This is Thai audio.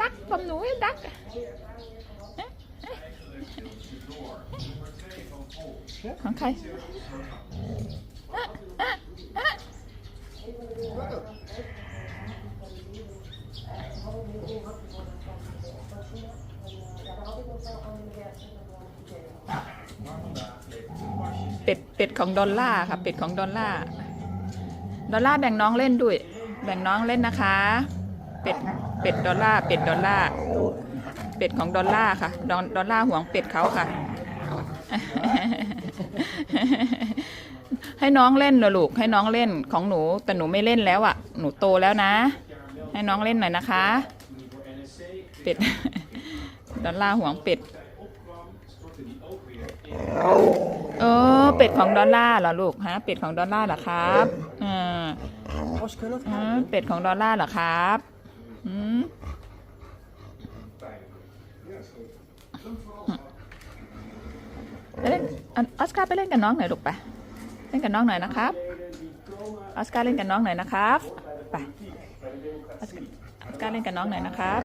ดักผมหนูดักของใครเป็ดเป็ดของดอลล่าค่ะ เป็ดของดอลล่าดอลล่าแบ่งน้องเล่นด้วย แบ่งน้องเล่นนะคะ เป็ดเป็ดดอลล่าร์เป็ดดอลล่าร์เป็ดของดอลล่าร์ค่ะดอลดอลล่าร์ห่วงเป็ดเขาค่ะ ให้น้องเล่นเหรอลูกให้น้องเล่นของหนูแต่หนูไม่เล่นแล้วอะ หนูโตแล้วนะ ให้น้องเล่นหน่อยนะคะ เป็ดดอลล่าร์ห่วงเป็ดเออเป็ดของดอลล่าร์เหรอลูกฮะเป็ดของดอลล่าร์เหรอครับอ่าเป็ดของดอลล่าร์เหรอครับ ไปเล่นออสการ์ไปเล่นกับน้องหน่อยลูกไป เล่นกับน้องหน่อยนะครับ ออสการ์เล่นกับน้องหน่อยนะครับ ไป ออสการ์ออสการ์เล่นกับน้องหน่อยนะครับ